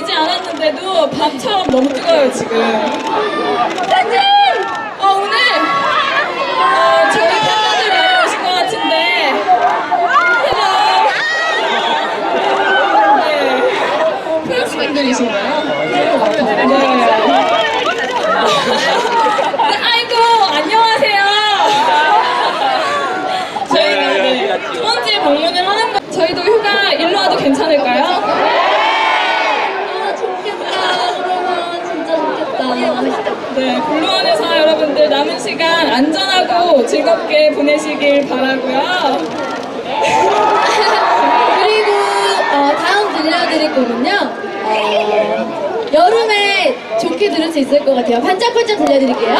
봤는데도 밤처럼 너무 뜨거워요 지금. 사진! 어 오늘 어, 저희 팬분들 많이 오신 것 같은데. 헬로. 네. 프랑스 분들이신가요? 네. 아이고 안녕하세요. 저희가 네, 두 번째 방문을 하는 거. 저희도 휴가 일로 와도 괜찮을까요? 아 좋겠다 그러면 진짜 좋겠다 네, 블루원에서 여러분들 남은 시간 안전하고 즐겁게 보내시길 바라고요. 그리고 어, 다음 들려드릴 곡은요 어, 여름에 좋게 들을 수 있을 것 같아요 반짝반짝 들려드릴게요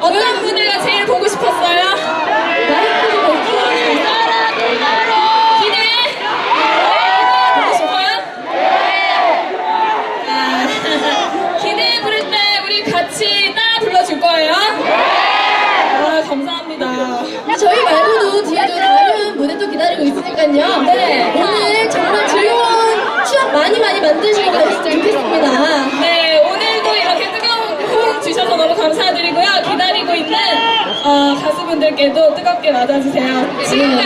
어떤 무대가 제일 보고 싶었어요? 마이크를 넣고 기대? 보고 싶어요? 아, 기대 부를 때 우리 같이 따라 불러줄 거예요? 아, 감사합니다. 저희 말고도 뒤에도 다른 무대도 있으니까요 네. 오늘 정말 즐거운 추억 많이 많이 만드시고 가셨으면 좋겠습니다 네, 오늘도 이렇게 뜨거운 호응 주셔서 너무 감사드리고요. 기다리고 있는 어, 가수분들께도 뜨겁게 맞아주세요. 지금